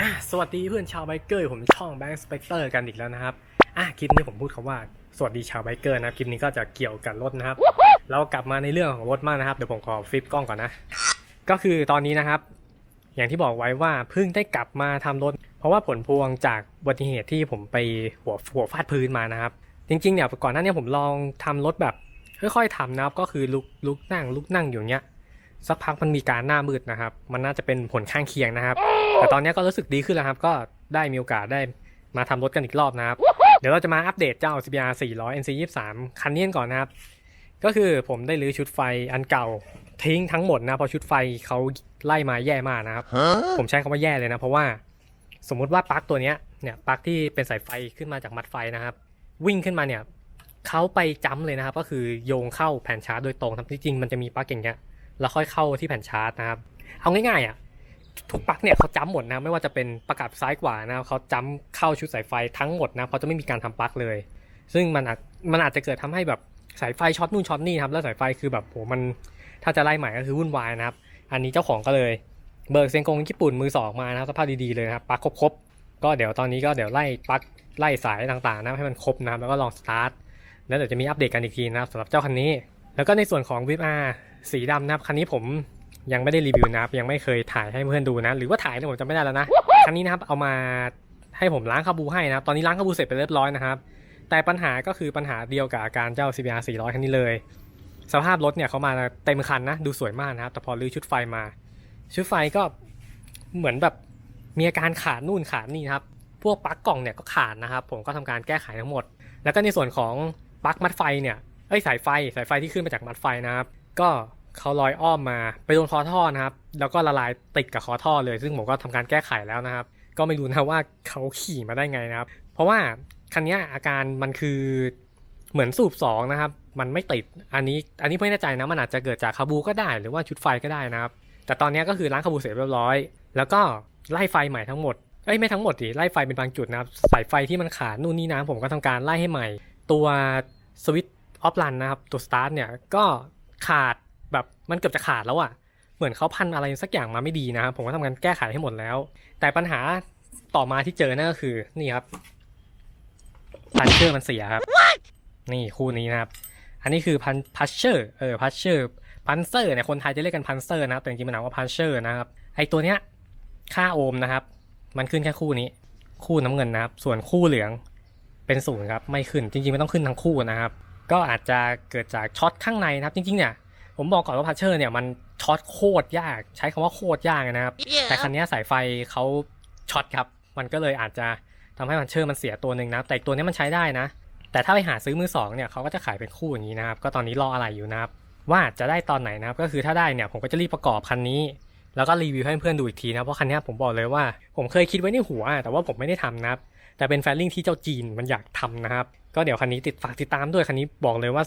อะสวัสดีเพื่อนชาวไบเกอร์ผมช่องแบงค์สเปกเตอร์กันอีกแล้วนะครับอะคลิปนี้ผมพูดคำว่าสวัสดีชาวไบเกอร์นะครับคลิปนี้ก็จะเกี่ยวกับรถนะครับ เรากลับมาในเรื่องของรถมากนะครับเดี๋ยวผมขอฟลิปกล้องก่อนนะ ก็คือตอนนี้นะครับ อย่างที่บอกไว้ว่าเพิ่งได้กลับมาทำรถ เพราะว่าผลพวงจากอุบัติเหตุที่ผมไปหัวหัวฟาดพื้นมานะครับ จริงๆเนี่ยก่อนหน้านี้ผมลองทำรถแบบค่อยๆทำนะครับ ก็คือลุกลุกนั่งลุกนั่งอยู่เนี้ย สักพักมันมีการหน้ามืดนะครับ มันน่าจะเป็นผลข้างเคียงนะครับ แต่ตอนนี้ก็รู้สึกดีขึ้นแล้วครับ ก็ได้มีโอกาสได้มาทำรถกันอีกรอบนะครับ เดี๋ยวเราจะมาอัปเดตเจ้า CBR 400 NC 23คันนี้กันก่อนนะครับ ก็คือผมได้รื้อชุดไฟอันเก่าทิ้งทั้งหมดนะเพราะชุดไฟเขาไล่มาแย่มากนะครับ ผมใช้คำว่าแย่เลยนะ เพราะว่าสมมุติว่าปลั๊กตัวเนี้ยเนี่ยปลั๊กที่เป็นสายไฟขึ้นมาจากมัดไฟนะครับ วิ่งขึ้นมาเนี่ยเขาไปจ้ำเลยนะครับ ก็คือโยงเข้าแผ่นชาร์จโดยตรงครับที่จริงมันจะมีปลั๊กอย่างเงี้ย แล้วค่อยเข้าที่แผ่นชาร์จนะครับ เอาง่ายๆอะทุกปลั๊กเนี่ยเขาจ้ำหมดนะไม่ว่าจะเป็นประกับซ้ายขวานะเขาจ้ำเข้าชุดสายไฟทั้งหมดนะเขาจะไม่มีการทำปลั๊กเลย ซึ่งมันอาจมันอาจจะเกิดทำให้แบบสายไฟช็อตนู่นช็อตนี่ครับแล้วสายไฟคือแบบโหมันถ้าจะไล่ใหม่ก็คือวุ่นวายนะครับ อันนี้เจ้าของก็เลยเบิกเซงกงญี่ปุ่นมือสองมานะครับสภาพดีๆเลยนะครับปลั๊กครบๆก็เดี๋ยวตอนนี้ก็เดี๋ยวไล่ปลั๊กไล่สายต่างๆนะให้มันครบนะครับแล้วก็ลองสตาร์ทแล้วเดี๋ยวจะมีอัปเดตกันอีกทีนะครับสำหรับเจ้าคันนี้ แล้วก็ในส่วนของวิปอา สีดำนะครับคันนี้ผมยังไม่ได้รีวิวนะครับ ยังไม่เคยถ่ายให้เพื่อนดูนะ หรือว่าถ่ายนี่ยผมจำไม่ได้แล้วนะคันนี้นะครับเอามาให้ผมล้างคาบูให้นะครับ ตอนนี้ล้างคาบูเสร็จไปเรียบร้อยนะครับ แต่ปัญหาก็คือปัญหาเดียวกับอาการเจ้า CBR 400 คันนี้เลย สภาพรถเนี่ยเขามาเต็มคันนะ ดูสวยมากนะครับ แต่พอรื้อชุดไฟมา ชุดไฟก็เหมือนแบบมีอาการขาดนู่นขาดนี่นะครับ พวกปลั๊กกล่องเนี่ยก็ขาดนะครับ ผมก็ทำการแก้ไขทั้งหมด แล้วก็ในส่วนของปลั๊กมัดไฟเนี่ย เอ้ยสายไฟสายไฟที่ขึ้นมาจากมัดไฟนะครับ ก็เขาลอยอ้อมมาไปโดนคอท่อนะครับ แล้วก็ละลายติดกับคอท่อเลย ซึ่งผมก็ทำการแก้ไขแล้วนะครับ ก็ไม่รู้นะว่าเขาขี่มาได้ไงนะครับ เพราะว่าคันนี้อาการมันคือเหมือนสูบสองนะครับ มันไม่ติด อันนี้ อันนี้ไม่แน่ใจนะ มันอาจจะเกิดจากคาบูก็ได้ หรือว่าชุดไฟก็ได้นะครับ แต่ตอนนี้ก็คือล้างคาบูเสร็จเรียบร้อย แล้วก็ไล่ไฟใหม่ทั้งหมดเอ้ยไม่ทั้งหมดดิ ไล่ไฟเป็นบางจุดนะครับ สายไฟที่มันขาดนู่นนี่นะผมก็ทำการไล่ให้ใหม่ ตัวสวิตช์ออฟลันนะครับ ตัวสตาร์ทเนี่ย ก็ ขาดแบบมันเกือบจะขาดแล้วอะ่ะ เหมือนเขาพันอะไรสักอย่างมาไม่ดีนะครับผมก็ทำการแก้ไขให้หมดแล้ว แต่ปัญหาต่อมาที่เจอนั่นก็คือนี่ครับพันเชอร์มันเสียครับ นี่คู่นี้นะครับ อันนี้คือพันพัชเชอร์เออพัชเชอร์พันเซอร์เนี่ยคนไทยจะเรียกกันพันเซอร์นะครับแต่จริงๆมันอ่านว่าพันเชอร์นะครับไอตัวเนี้ยค่าโอห์มนะครับ มันขึ้นแค่คู่นี้ คู่น้ำเงินนะครับ ส่วนคู่เหลืองเป็นศูนย์ครับ ไม่ขึ้นจริงๆไม่ต้องขึ้นทั้งคู่นะครับ ก็อาจจะเกิดจากช็อตข้างในนะครับ จริงๆเนี่ยผมบอกก่อนว่าพัชเชอร์เนี่ยมันช็อตโคตรยากใช้คำว่าโคตรยากเลยนะครับ แต่คันนี้สายไฟเขาช็อตครับ มันก็เลยอาจจะทำให้พัชเชอร์มันเสียตัวหนึ่งนะแต่อีกตัวนี้มันใช้ได้นะ แต่ถ้าไปหาซื้อมือสองเนี่ยเขาก็จะขายเป็นคู่อย่างนี้นะครับ ก็ตอนนี้รออะไรอยู่นะครับ ว่าจะได้ตอนไหนนะครับ ก็คือถ้าได้เนี่ยผมก็จะรีบประกอบคันนี้ แล้วก็รีวิวให้เพื่อนดูอีกทีนะเพราะคันนี้ผมบอกเลยว่า ผมเคยคิดไว้ในหัวแต่ว่าผมไม่ได้ทำนะครับ แต่เป็นแฟลลิ่งที่เจ้าจีนมันอยากทำนะครับ ก็เดี๋ยวคันนี้ติดฝากติดตามด้วยคันนี้บอกเลยว่า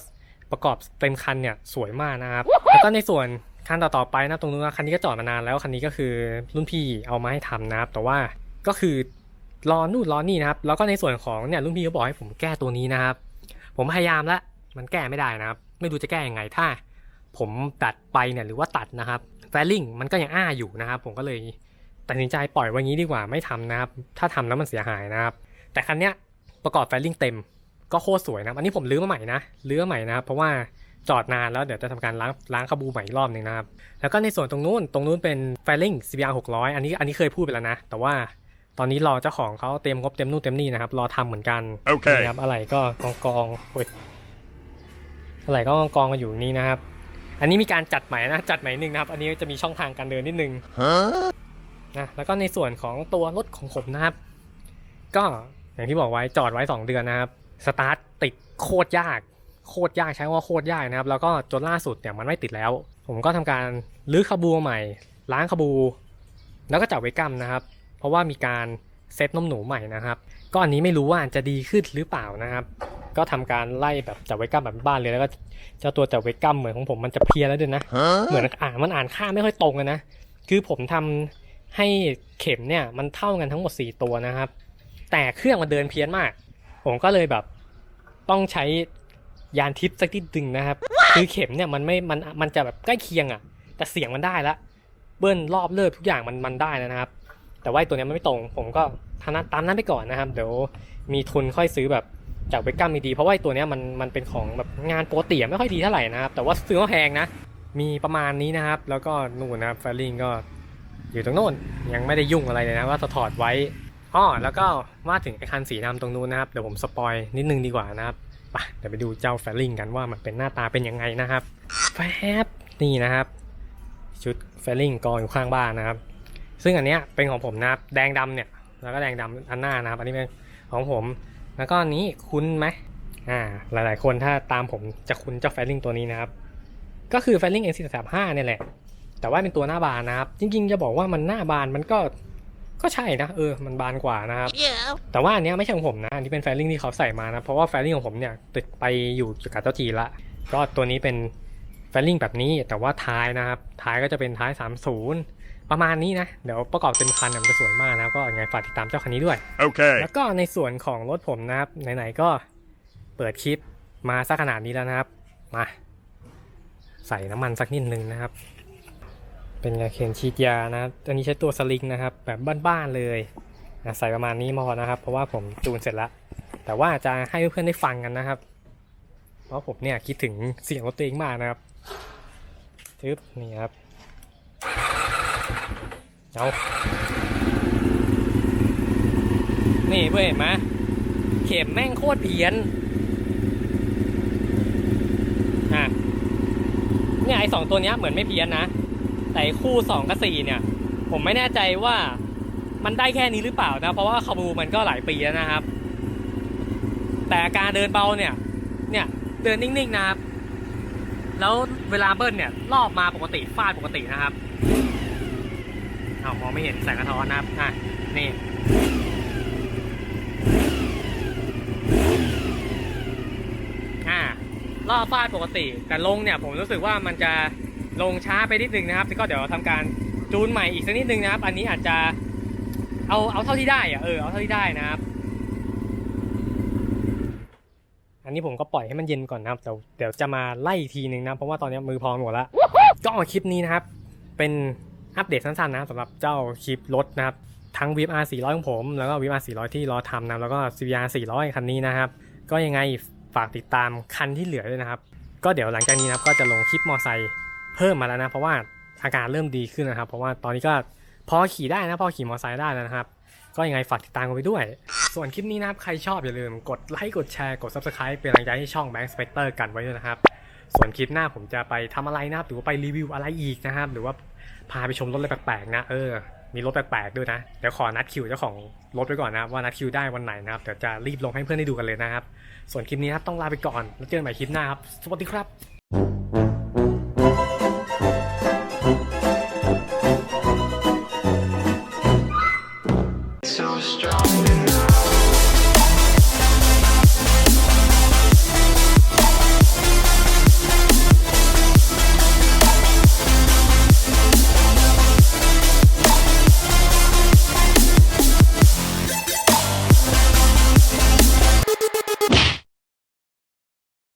ประกอบเต็มคันเนี่ยสวยมากนะครับแล้วก็ในส่วนคันต่อๆไปนะตรงนู้นคันนี้ก็จอดมานานแล้วคันนี้ก็คือรุ่นพี่เอามาให้ทำนะครับ แต่ว่าก็คือรอนู่นรอนี่นะครับ แล้วก็ในส่วนของเนี่ยรุ่นพี่ก็บอกให้ผมแก้ตัวนี้นะครับ ผมพยายามแล้วมันแก้ไม่ได้นะครับ ไม่รู้จะแก้ยังไงถ้า ผมตัดไปเนี่ยหรือว่าตัดนะครับแฟลลิ่งมันก็ยังอ้าอยู่นะครับ ผมก็เลย ตัดสินใจปล่อยไว้งี้ดีกว่าไม่ทำนะครับ ถ้าทำแล้วมันเสียหายนะครับ แต่คันเนี้ยประกอบแฟลลิ่งเต็มก็โคตรสวยนะครับ อันนี้ผมลื้อมาใหม่นะลื้อมาใหม่นะครับ เพราะว่าจอดนานแล้วเดี๋ยวจะทำการล้างล้างคาบูใหม่อีกรอบหนึ่งนะครับ แล้วก็ในส่วนตรงนู้นตรงนู้นเป็นแฟลลิ่ง CBR 600 อันนี้อันนี้เคยพูดไปแล้วนะ แต่ว่าตอนนี้รอเจ้าของเขาเต็มงบเต็มนู่นเต็มนี่นะครับ รอทำเหมือนกันโอเคนะครับอะไรก็กองกองๆโอ้ยอะไรก็กองกองๆกันอยู่นี่นะครับ อันนี้มีการจัดใหม่นะจัดใหม่หนึ่งนะครับ อันนี้จะมีช่องทางการเดินนิดนึง Huh? นะแล้วก็ในส่วนของตัวรถของผมนะครับ ก็อย่างที่บอกไว้จอดไว้ 2 เดือนนะครับสตาร์ทติดโคตรยาก โคตรยากใช้คำว่าโคตรยากนะครับ แล้วก็จนล่าสุดเนี่ยมันไม่ติดแล้ว ผมก็ทำการรื้อคาบูใหม่ ล้างคาบู แล้วก็จับไว้กัมนะครับ เพราะว่ามีการเซตนมหนูใหม่นะครับก็อันนี้ไม่รู้ว่าจะดีขึ้นหรือเปล่านะครับ ก็ทำการไล่แบบจับไว้กัมแบบบ้านเลยแล้วก็เจ้าตัวจับไว้กัมเหมือนของผมมันจะเพลียแล้วด้วยนะ เหมือน Huh? อ่านมันอ่านค่าไม่ค่อยตรงกันนะคือผมทำ ให้เข็มเนี่ยมันเท่ากันทั้งหมด 4 ตัวนะครับ แต่เครื่องมันเดินเพี้ยนมาก ผมก็เลยแบบต้องใช้ยานทิปสักนิดดึงนะครับ คือเข็มเนี่ยมันไม่มันมันจะแบบใกล้เคียงอะ่ะ แต่เสียงมันได้ละเบิ้ลรอบเลิศทุกอย่างมันมันได้แล้วนะครับ แต่ว่าตัวเนี้ยมันไม่ตรง ผมก็ทานั้นตามนั้นไปก่อนนะครับ เดี๋ยวมีทุนค่อยซื้อแบบจากเวกัมดีเพราะว่าตัวเนี้ยมันมันเป็นของแบบงานโปกติอะไม่ค่อยดีเท่าไหร่นะครับ แต่ว่าซื้อมาแพงนะ มีประมาณนี้นะครับ แล้วก็นู่นนะครับแฟลิงก็ อยู่ตรงโน้นยังไม่ได้ยุ่งอะไรเลยนะว่าจะถอดไว้อ้อแล้วก็มาถึงไอคันสีดำตรงนู้นนะครับเดี๋ยวผมสปอยนิดนึงดีกว่านะครับไปเดี๋ยวไปดูเจ้าแฟลิงกันว่ามันเป็นหน้าตาเป็นยังไงนะครับแฟบนี่นะครับ ชุดแฟลิงกองอยู่ข้างบ้านนะครับ ซึ่งอันเนี้ยเป็นของผมนะครับแดงดำเนี่ยแล้วก็แดงดำอันหน้านะครับ อันนี้เป็นของผม แล้วก็อันนี้คุ้นไหมอ่าหลายๆ คนถ้าตามผมจะคุ้นเจ้าแฟลิงตัวนี้นะครับ ก็คือแฟลิง N435 เนี่ยแหละ แต่ว่าเป็นตัวหน้าบานนะครับ จริงๆจะบอกว่ามันหน้าบานมันก็ก็ใช่นะเออมันบานกว่านะครับ Yeah. แต่ว่าอันเนี้ยไม่ใช่ของผมนะ อันนี้เป็นแฟลิงที่เขาใส่มานะเพราะว่าแฟลิงของผมเนี่ยติดไปอยู่กับเจ้าจีนละก็ตัวนี้เป็นแฟลิงแบบนี้แต่ว่าท้ายนะครับ ท้ายก็จะเป็นท้าย 30 ประมาณนี้นะ เดี๋ยวประกอบเต็มคันเนี่ยมันจะสวยมากนะก็ยังไงฝากติดตามเจ้าคันนี้ด้วย Okay. แล้วก็ในส่วนของรถผมนะครับไหนๆก็เปิดคลิปมาสักขนาดนี้แล้วนะครับมาใส่น้ำมันสักนิดนึงนะครับ เป็นยาเข็นฉีดยานะครับอันนี้ใช้ตัวสลิงนะครับ แบบบ้านๆเลยนะใส่ประมาณนี้พอนะครับ เพราะว่าผมจูนเสร็จแล้ว แต่ว่าจะให้เพื่อนๆได้ฟังกันนะครับ เพราะผมเนี่ยคิดถึงเสียงรถตัวเองมากนะครับทึบนี่ครับเอานี่เพื่อนเห็นไหมเข็มแม่งโคตรเพี้ยนอะเนี่ยไอสองตัวเนี้ยเหมือนไม่เพี้ยนนะ แต่คู่สองกับสี่เนี่ย ผมไม่แน่ใจว่ามันได้แค่นี้หรือเปล่านะ เพราะว่าคาบูมันก็หลายปีแล้วนะครับ แต่อาการเดินเบาเนี่ย เนี่ยเดินนิ่งๆนะครับ แล้วเวลาเบิ้ลเนี่ยรอบมาปกติฟาดปกตินะครับเอามองไม่เห็นแสงกระท้อนนะครับอะนี่อ่ารอบฟาดปกติแต่ลงเนี่ยผมรู้สึกว่ามันจะ ลงช้าไปนิดนึงนะครับแล้วก็เดี๋ยวทำการจูนใหม่อีกสักนิดนึงนะครับ อันนี้อาจจะเอาเอาเท่าที่ได้อะเออเอาเท่าที่ได้นะครับ อันนี้ผมก็ปล่อยให้มันเย็นก่อนนะครับเดี๋ยวเดี๋ยวจะมาไล่อีกทีนึงนะเพราะว่าตอนนี้มือพองหมดแล้วก็คลิปนี้นะครับ เป็นอัปเดตสั้นๆนะสำหรับเจ้าคลิปรถนะครับทั้ง v r 400 ของผม แล้วก็ v r 400 ที่รอทำนะแล้วก็ CBR 400 คันนี้นะครับ ก็ยังไงฝากติดตามคันที่เหลือด้วยนะครับ ก็เดี๋ยวหลังจากนี้นะครับก็จะลงคลิปมอไซค์ เพิ่มมาแล้วนะ เพราะว่าอาการเริ่มดีขึ้นนะครับ เพราะว่าตอนนี้ก็พอขี่ได้นะพอขี่มอไซค์ได้แล้วนะครับ ก็ยังไงฝากติดตามกันไปด้วย ส่วนคลิปนี้นะครับใครชอบอย่าลืมกดไลค์กดแชร์กด subscribe เป็นกำลังใจให้ช่อง Bank Specter กันไว้ด้วยนะครับ ส่วนคลิปหน้าผมจะไปทำอะไรนะครับหรือว่าไปรีวิวอะไรอีกนะครับ หรือว่าพาไปชมรถอะไรแปลกๆนะเออมีรถแปลกๆด้วยนะ เดี๋ยวขอนัดคิวเจ้าของรถไว้ก่อนนะครับว่านัดคิวได้วันไหนนะครับ เดี๋ยวจะรีบลงให้เพื่อนได้ดูกันเลยนะครับ ส่วนคลิปนี้นะครับต้องลาไปก่อน แล้วเจอกันใหม่คลิปหน้าครับ สวัสดีครับ